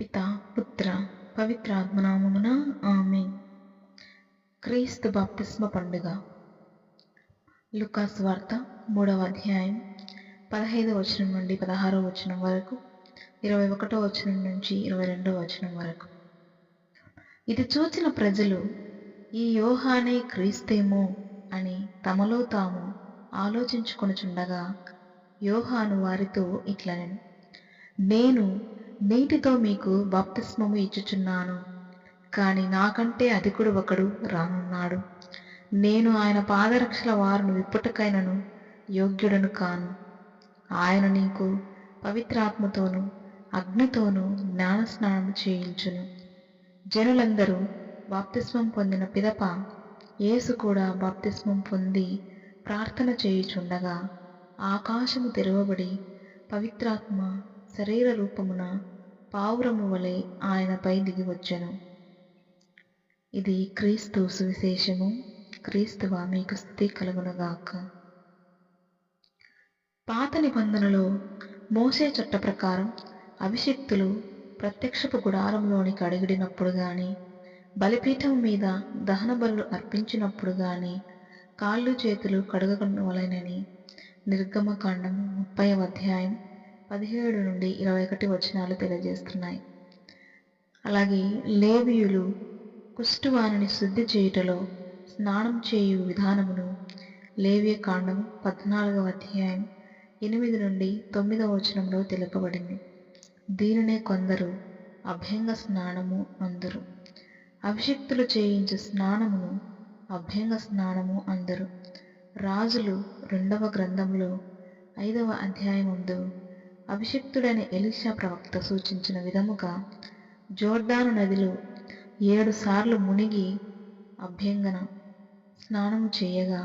పిత పుత్ర పవిత్రాత్మనామమున ఆమె క్రీస్తు బాప్తిస్మ పండుగ. లుకాస్ వార్త మూడవ అధ్యాయం పదహైదవ వచనం నుండి పదహారవ వచనం వరకు ఇరవై ఒకటో వచనం నుంచి ఇరవై రెండవ వచనం వరకు. ఇది చూచిన ప్రజలు ఈ యోహానే క్రీస్తేమో అని తమలో తాము ఆలోచించుకొనుచుండగా యోహాను వారితో ఇట్లనెను నేను నీటితో మీకు బాప్తిస్మము ఇచ్చుచున్నాను. కానీ నాకంటే అధికుడు ఒకడు రానున్నాడు. నేను ఆయన పాదరక్షల వారిని విప్పుటకైనను యోగ్యుడను కాను. ఆయన నీకు పవిత్రాత్మతోనూ అగ్నితోనూ జ్ఞానస్నానం చేయించును. జనులందరూ బాప్తిస్మం పొందిన పిదప యేసు కూడా బాప్తిస్మం పొంది ప్రార్థన చేయుచుండగా ఆకాశము తెరవబడి పవిత్రాత్మ శరీర రూపమున పావురము వలె ఆయనపై దిగివచ్చెను ఇది క్రీస్తు సువిశేషము. క్రీస్తువ మీకు స్థితి కలుగునగాక పాత నిబంధనలో మోసే చట్ట ప్రకారం అభిషిక్తులు ప్రత్యక్షపు గుడారంలోనికి అడుగుడినప్పుడు గాని బలిపీఠం మీద దహన బలు అర్పించినప్పుడు గాని కాళ్ళు చేతులు కడగవలెనని నిర్గమకాండం ముప్పై అధ్యాయం పదిహేడు నుండి ఇరవై ఒకటి వచనాలు తెలియజేస్తున్నాయి. అలాగే లేవియులు కుష్టువానిని శుద్ధి చేయుటలో స్నానం చేయు విధానమును లేవియ కాండం పద్నాలుగవ అధ్యాయం ఎనిమిది నుండి తొమ్మిదవ వచనంలో తెలుపబడింది. దీనినే కొందరు అభ్యంగ స్నానము అందరు. అభిషిక్తులు చేయించు స్నానమును అభ్యంగ స్నానము అందరు. రాజులు రెండవ గ్రంథంలో ఐదవ అధ్యాయముందు అభిషిక్తుడైన ఎలిషా ప్రవక్త సూచించిన విధముగా జోర్దాను నదిలో ఏడు సార్లు మునిగి అభ్యంగన స్నానము చేయగా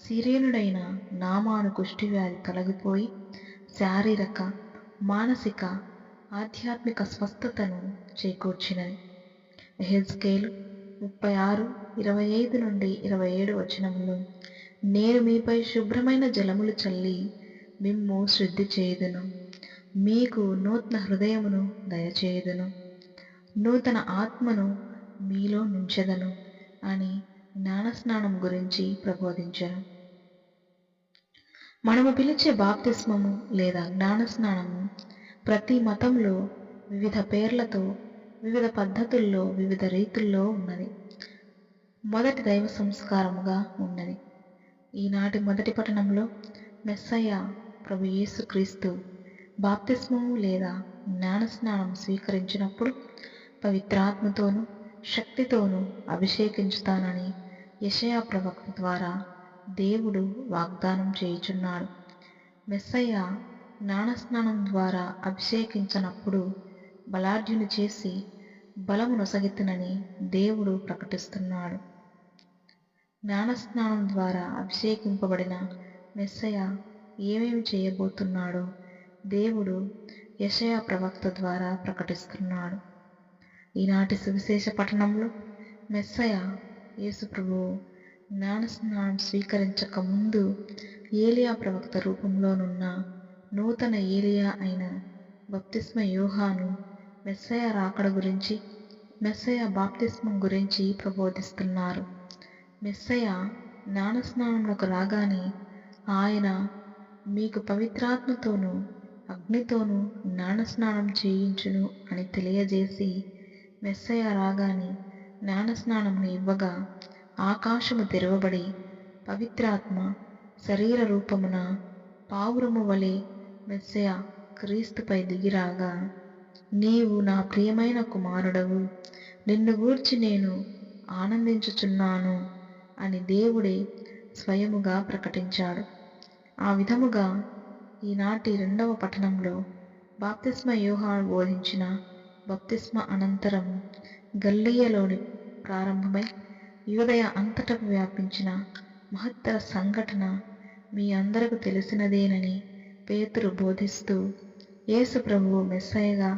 సిరీనుడైన నామాను కుష్టివ్యాధి తొలగిపోయి శారీరక మానసిక ఆధ్యాత్మిక స్వస్థతను చేకూర్చినది. హెజ్కేల్ ముప్పై ఆరు ఇరవై ఐదు నుండి ఇరవై ఏడు వచనములు. నేను మీపై శుభ్రమైన జలములు చల్లి మిమ్ము శుద్ధి చేయుదును. మీకు నూతన హృదయమును దయచేయుదును. నూతన ఆత్మను మీలో నుంచెదను అని జ్ఞానస్నానం గురించి ప్రబోధించను. మనము పిలిచే బాప్తిస్మము లేదా జ్ఞానస్నానము ప్రతి మతంలో వివిధ పేర్లతో వివిధ పద్ధతుల్లో వివిధ రీతుల్లో ఉన్నది. మొదటి దైవ సంస్కారముగా ఉన్నది. ఈనాటి మొదటి పట్టణంలో మెస్సయ్య ప్రభు యేసుక్రీస్తు బాప్తిస్మం లేదా జ్ఞానస్నానం స్వీకరించినప్పుడు పవిత్రాత్మతోనూ శక్తితోనూ అభిషేకించుతానని యషయా ప్రవక్త ద్వారా దేవుడు వాగ్దానం చేయుచున్నాడు. మెస్సయ్య జ్ఞానస్నానం ద్వారా అభిషేకించనప్పుడు బలాఢ్యుని చేసి బలమునొసగితునని దేవుడు ప్రకటిస్తున్నాడు. జ్ఞానస్నానం ద్వారా అభిషేకింపబడిన మెస్సయ ఏమేమి చేయబోతున్నాడో దేవుడు యషయా ప్రవక్త ద్వారా ప్రకటిస్తున్నాడు. ఈనాటి సువిశేష పట్టణంలో మెస్సయ యేసుప్రభు జ్ఞానస్నానం స్వీకరించక ముందు ఏలియా ప్రవక్త రూపంలోనున్న నూతన ఏలియా అయిన బప్తిస్మ యోహాను మెస్సయ రాకడ గురించి మెస్సయ బాప్తిస్మం గురించి ప్రబోధిస్తున్నారు. మెస్సయ జ్ఞానస్నానంలోకి రాగానే ఆయన మీకు పవిత్రాత్మతోనూ అగ్నితోనూ జ్ఞానస్నానం చేయించును అని తెలియజేసి మెస్సయ రాగానే జ్ఞానస్నానమును ఇవ్వగా ఆకాశము తెరవబడి పవిత్రాత్మ శరీర రూపమున పావురము వలె మెస్సయ క్రీస్తుపై దిగిరాగా నీవు నా ప్రియమైన కుమారుడవు. నిన్ను గూర్చి నేను ఆనందించుచున్నాను అని దేవుడే స్వయముగా ప్రకటించాడు. ఆ విధముగా ఈనాటి రెండవ పట్టణంలో బాప్తిస్మ యూహాను బోధించిన బప్తిస్మ అనంతరం గల్లీయలోని ప్రారంభమై యూదయ అంతటకు వ్యాపించిన మహత్తర సంఘటన మీ అందరకు తెలిసినదేనని పేతురు బోధిస్తూ యేసు ప్రభువు మెస్సయగా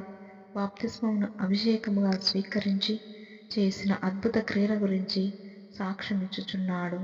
బాప్తిస్మమును అభిషేకముగా స్వీకరించి చేసిన అద్భుత క్రియల గురించి సాక్ష్యమిచ్చుచున్నాడు.